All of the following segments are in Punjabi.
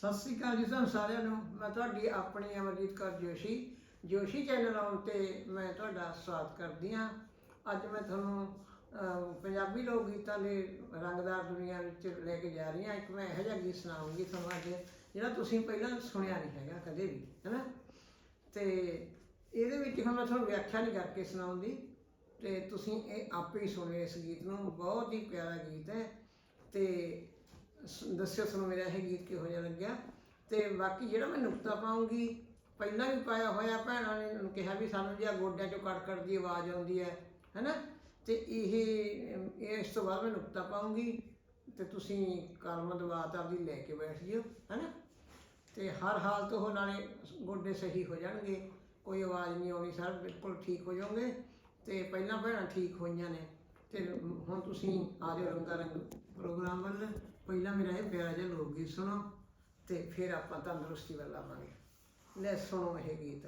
ਸਤਿ ਸ੍ਰੀ ਅਕਾਲ ਜੀ ਤੁਹਾਨੂੰ ਸਾਰਿਆਂ ਨੂੰ। ਮੈਂ ਤੁਹਾਡੀ ਆਪਣੀ ਅਮਰਜੀਤ ਕੌਰ ਜੋਸ਼ੀ। ਜੋਸ਼ੀ ਚੈਨਲ ਆਉਣ ਤੇ ਮੈਂ ਤੁਹਾਡਾ ਸਵਾਗਤ ਕਰਦੀ ਹਾਂ। ਅੱਜ ਮੈਂ ਤੁਹਾਨੂੰ ਪੰਜਾਬੀ ਲੋਕ ਗੀਤਾਂ ਦੇ ਰੰਗਦਾਰ ਦੁਨੀਆ ਵਿੱਚ ਲੈ ਕੇ ਜਾ ਰਹੀ ਹਾਂ। ਇੱਕ ਮੈਂ ਇਹੋ ਜਿਹਾ ਗੀਤ ਸੁਣਾਉਂਗੀ ਤੁਹਾਨੂੰ ਅੱਜ, ਜਿਹੜਾ ਤੁਸੀਂ ਪਹਿਲਾਂ ਸੁਣਿਆ ਨਹੀਂ ਹੈਗਾ ਕਦੇ ਵੀ ਹੈਨਾ ਤੇ ਇਹਦੇ ਵਿੱਚ ਹੁਣ ਮੈਂ ਤੁਹਾਨੂੰ ਵਿਆਖਿਆ ਨਹੀਂ ਕਰਕੇ ਸੁਣਾਉਂਦੀ। ਤੇ ਤੁਸੀਂ ਇਹ ਆਪੇ ਹੀ ਸੁਣਿਓ ਇਸ ਗੀਤ ਨੂੰ। ਬਹੁਤ ਹੀ ਪਿਆਰਾ ਗੀਤ ਹੈ। ਤੇ ਦੱਸਿਓ ਤੁਹਾਨੂੰ ਮੇਰਾ ਇਹ ਗੀਤ ਕਿਹੋ ਜਿਹਾ ਲੱਗਿਆ। ਤੇ ਬਾਕੀ ਜਿਹੜਾ ਮੈਂ ਨੁਕਤਾ ਪਾਉਂਗੀ, ਪਹਿਲਾਂ ਵੀ ਪਾਇਆ ਹੋਇਆ ਭੈਣਾਂ ਨੇ ਕਿਹਾ ਵੀ ਸਾਨੂੰ ਜਿਆ ਗੋਡਿਆਂ ਚੋਂ ਕੜਕੜ ਦੀ ਆਵਾਜ਼ ਆਉਂਦੀ ਹੈ, ਹੈਨਾ? ਤੇ ਇਹ ਇਹ ਇਸ ਤੋਂ ਬਾਅਦ ਮੈਂ ਨੁਕਤਾ ਪਾਉਂਗੀ, ਤੇ ਤੁਸੀਂ ਕਲਮ ਦਵਾਤ ਆਪਦੀ ਲੈ ਕੇ ਬੈਠ ਜਿਓ, ਹੈਨਾ? ਤੇ ਹਰ ਹਾਲਤ ਉਹ ਨਾਲੇ ਗੋਡੇ ਸਹੀ ਹੋ ਜਾਣਗੇ, ਕੋਈ ਆਵਾਜ਼ ਨਹੀਂ ਆਉਣੀ, ਸਰ, ਬਿਲਕੁਲ ਠੀਕ ਹੋ ਜਾਓਗੇ। ਤੇ ਪਹਿਲਾਂ ਭੈਣਾਂ ਠੀਕ ਹੋਈਆਂ ਨੇ। ਤੇ ਹੁਣ ਤੁਸੀਂ ਆ ਜਾਓ ਰੰਗਾ ਰੰਗ ਪ੍ਰੋਗਰਾਮ ਵੱਲ। ਪਹਿਲਾਂ ਮੇਰਾ ਇਹ ਪਿਆਰਾ ਜਿਹਾ ਲੋਕ ਗੀਤ ਸੁਣੋ ਤੇ ਫਿਰ ਆਪਾਂ ਤੰਦਰੁਸਤੀ ਵੱਲ ਆਵਾਂਗੇ। ਲੈ ਸੁਣੋ ਇਹ ਗੀਤ।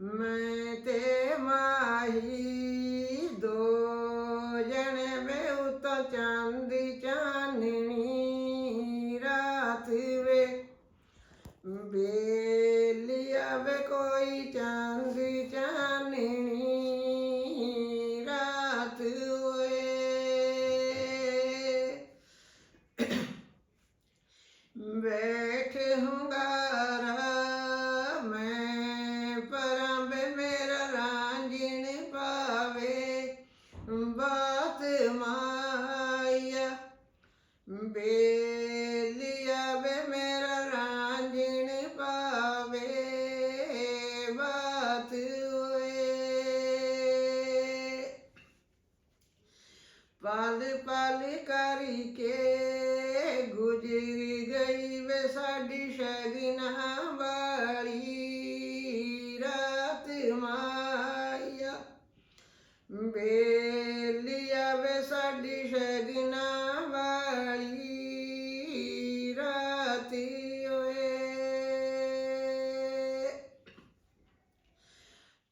ਮੈਂ ਤੇ ਮਾਹੀ ਬਾਤ ਓਏ ਪਲ ਪਲ ਕਰੀ ਕੇ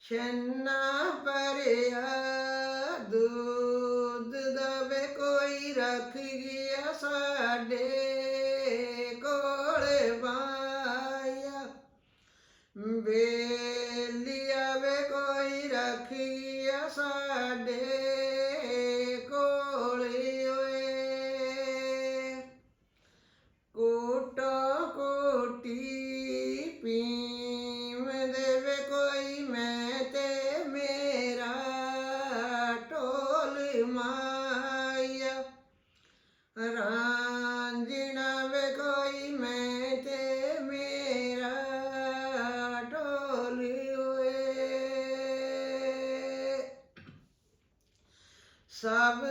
ਛੰਨਾ ਭਰਿਆ ਦੁੱਧ ਦਵੇ ਕੋਈ ਰੱਖ ਗਿਆ ਸਾਡੇ।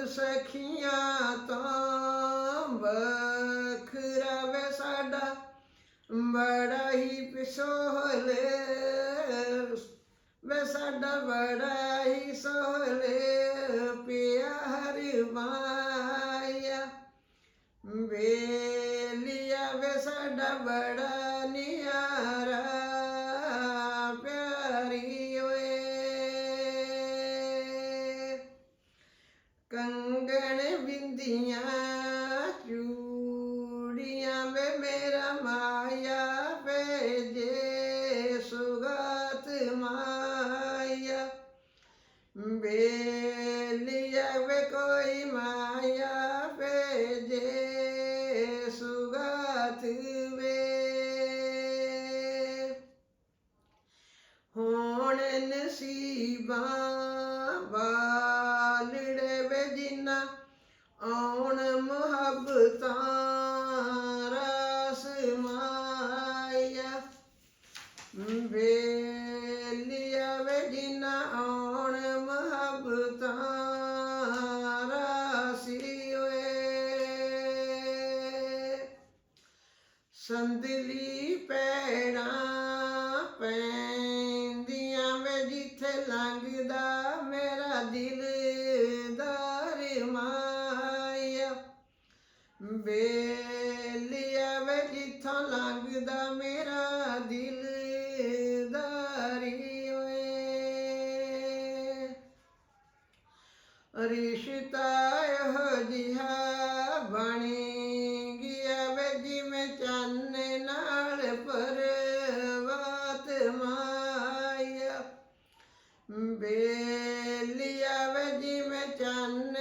ਸਖੀਆਂ ਤੋਂ ਵੱਖਰਾ ਵੇ ਸਾਡਾ। ਬੜਾ ਹੀ ਪਿਸੋਹਲ ਵੇ ਸਾਡਾ, ਬੜਾ ਹੀ ਸੋਹਲ ਪਿਆਰ ਮਾਇਆ। ਵੇਲੀਆ ਵੇ ਸਾਡਾ, ਬੜਾ ਆਉਣ ਮੁਹੱਬਤਾਂ ਰਸ ਮਾਇਆ। ਬੇਲੀਆ ਵੇ ਜਿੰਨਾ ਆਉਣ ਮੁਹੱਬਤਾਂ ਰਸੀ ਓਏ। ਸੰਦਲੀ ਪੈੜਾਂ ਪੈਂਦੀਆਂ ਵੇ ਜਿੱਥੇ ਲੰਘਦਾ ਮੇਰਾ ਦਿਲ। ਬੇਲੀਆ ਵੇ ਜਿੱਥੋਂ ਲੰਘਦਾ ਮੇਰਾ ਦਿਲਦਾਰੀ ਓਏ ਰਿਸ਼ਤਾ ਇਹੋ ਜਿਹਾ ਬਣੀ ਗਿਆ ਵੇ ਜਿਵੇਂ ਚੰਨ ਨਾਲ ਪਰਵਾਤ ਮਾਇਆ। ਬੇਲੀਆ ਵੇ ਜਿਵੇਂ ਚੰਨ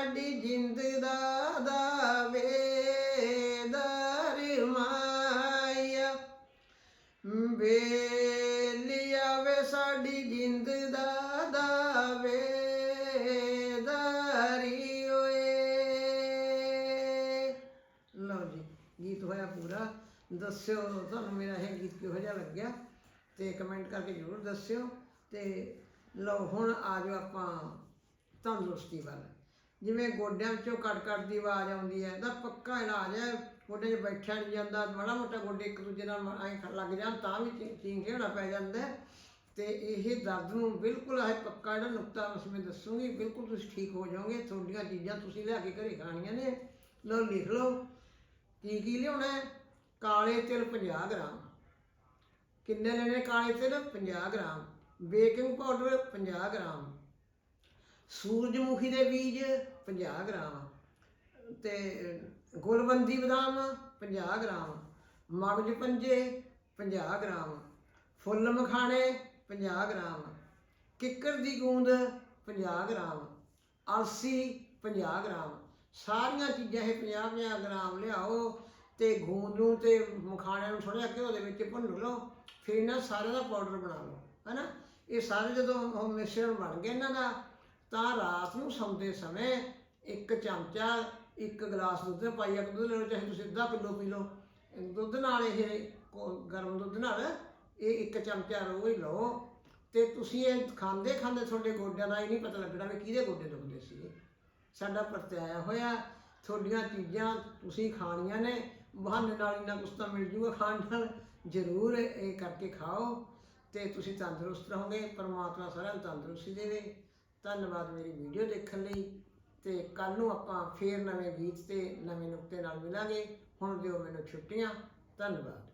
ਸਾਡੀ ਜਿੰਦ ਦਾ ਦਾਵੇ, ਦਰਮਾਇਆ। ਬੇਲਿਆ ਸਾਡੀ ਜਿੰਦ ਦਾ ਦਾਵੇ ਲਓ ਜੀ, ਗੀਤ ਹੋਇਆ ਪੂਰਾ। ਦੱਸਿਓ ਤੁਹਾਨੂੰ ਮੇਰਾ ਇਹ ਗੀਤ ਕਿਹੋ ਜਿਹਾ ਲੱਗਿਆ ਤੇ ਕਮੈਂਟ ਕਰਕੇ ਜ਼ਰੂਰ ਦੱਸਿਓ ਤੇ ਲਓ ਹੁਣ ਆ ਜਾਓ ਆਪਾਂ ਤੰਦਰੁਸਤੀ ਵੱਲ। ਜਿਵੇਂ ਗੋਡਿਆਂ ਵਿੱਚੋਂ ਕੜ-ਕੜ ਦੀ ਆਵਾਜ਼ ਆਉਂਦੀ ਹੈ ਤਾਂ ਪੱਕਾ ਇਲਾਜ ਹੈ, ਗੋਡੇ 'ਚ ਬੈਠਿਆ ਨਹੀਂ ਜਾਂਦਾ, ਮਾੜਾ ਮੋਟਾ ਗੋਡੇ ਇੱਕ ਦੂਜੇ ਨਾਲ ਐਂ ਲੱਗ ਜਾਣ ਤਾਂ ਵੀ ਚੀਂ- ਚੀਂਕੇ ਹੋਣਾ ਪੈ ਜਾਂਦਾ ਹੈ। ਤੇ ਇਹ ਦਰਦ ਨੂੰ ਬਿਲਕੁਲ ਇਹ ਪੱਕਾ ਜਿਹੜਾ ਨੁਕਤਾ ਉਸ ਮੈਂ ਦੱਸੂਗੀ, ਬਿਲਕੁਲ ਤੁਸੀਂ ਠੀਕ ਹੋ ਜਾਓਗੇ, ਤੁਹਾਡੀਆਂ ਚੀਜ਼ਾਂ ਤੁਸੀਂ ਲਿਆ ਕੇ ਘਰੇ ਖਾਣੀਆਂ ਨੇ। ਲਓ ਲਿਖ ਲਓ, ਕੀ ਕੀ ਲਿਆਉਣਾ ਹੈ? ਕਾਲੇ ਤਿਲ 50 ਗ੍ਰਾਮ। ਕਿੰਨੇ ਲੈਣੇ ਕਾਲੇ ਤਿਲ? 50 ਗ੍ਰਾਮ। Baking powder 50 gram. ਸੂਰਜਮੁਖੀ ਦੇ ਬੀਜ 50 ਗ੍ਰਾਮ। ਤੇ ਗੁਲਬੰਦੀ ਬਦਾਮ 50 ਗ੍ਰਾਮ। ਮਗਜ ਪੰਜੇ 50 ਗ੍ਰਾਮ। ਫੁੱਲ ਮਖਾਣੇ 50 ਗ੍ਰਾਮ। ਕਿੱਕਰ ਦੀ ਗੂੰਦ 50 ਗ੍ਰਾਮ। ਅਲਸੀ 50 ਗ੍ਰਾਮ। ਸਾਰੀਆਂ ਚੀਜ਼ਾਂ ਇਹ 50 50 ਗ੍ਰਾਮ ਲਿਆਓ ਤੇ ਗੂੰਦ ਨੂੰ ਤੇ ਮਖਾਣਿਆਂ ਨੂੰ ਥੋੜਾ ਘਿਓ ਦੇ ਵਿੱਚ ਭੁੰਨ ਲਓ। ਫਿਰ ਇਹਨਾਂ ਸਾਰਿਆਂ ਦਾ ਪਾਊਡਰ ਬਣਾ ਲਓ। ਹੈਨਾ? ਇਹ ਸਾਰੇ ਜਦੋਂ ਉਹ ਮਿਸ਼ਰਣ ਬਣ ਗਿਆ ਇਹਨਾਂ ਦਾ ਤਾਂ ਰਾਤ ਨੂੰ ਸੌਂਦੇ ਸਮੇਂ ਇੱਕ ਚਮਚਾ, ਇੱਕ ਗਲਾਸ ਦੁੱਧ ਦਾ ਪਾਈਆ ਦੁੱਧ ਲੈ ਲਓ, ਚਾਹੇ ਤੁਸੀਂ ਅੱਧਾ ਕਿਲੋ ਪੀ ਲਓ। ਦੁੱਧ ਨਾਲ ਇਹ ਕੋ- ਗਰਮ ਦੁੱਧ ਨਾਲ ਇਹ ਇੱਕ ਚਮਚਾ ਰੋਜ਼ ਲਓ। ਤੇ ਤੁਸੀਂ ਇਹ ਖਾਂਦੇ ਖਾਂਦੇ ਤੁਹਾਡੇ ਗੋਡਿਆਂ ਦਾ ਇਹ ਨਹੀਂ ਪਤਾ ਲੱਗਣਾ ਵੀ ਕਿਹਦੇ ਗੋਡੇ ਦੁਖਦੇ ਸੀ। ਸਾਡਾ ਪਰਤਿਆਇਆ ਹੋਇਆ, ਤੁਹਾਡੀਆਂ ਚੀਜ਼ਾਂ ਤੁਸੀਂ ਖਾਣੀਆਂ ਨੇ, ਬਹਾਨੇ ਨਾਲ ਇੰਨਾ ਕੁਛ ਤਾਂ ਮਿਲ ਜੂਗਾ ਖਾਣ ਨਾਲ। ਜ਼ਰੂਰ ਇਹ ਕਰਕੇ ਖਾਓ ਤੇ ਤੁਸੀਂ ਤੰਦਰੁਸਤ ਰਹੋਗੇ, ਪਰਮਾਤਮਾ ਸਾਰਿਆਂ ਨੂੰ ਤੰਦਰੁਸਤੀ ਦੇਵੇ। ਧੰਨਵਾਦ ਮੇਰੀ ਵੀਡੀਓ ਦੇਖਣ ਲਈ ਤੇ ਕੱਲ ਨੂੰ ਆਪਾਂ ਫੇਰ ਨਵੇਂ ਗੀਤ ਤੇ ਨਵੇਂ ਨੁਕਤੇ ਨਾਲ ਮਿਲਾਂਗੇ। ਹੁਣ ਦਿਓ ਮੈਨੂੰ ਛੁੱਟੀਆਂ। ਧੰਨਵਾਦ।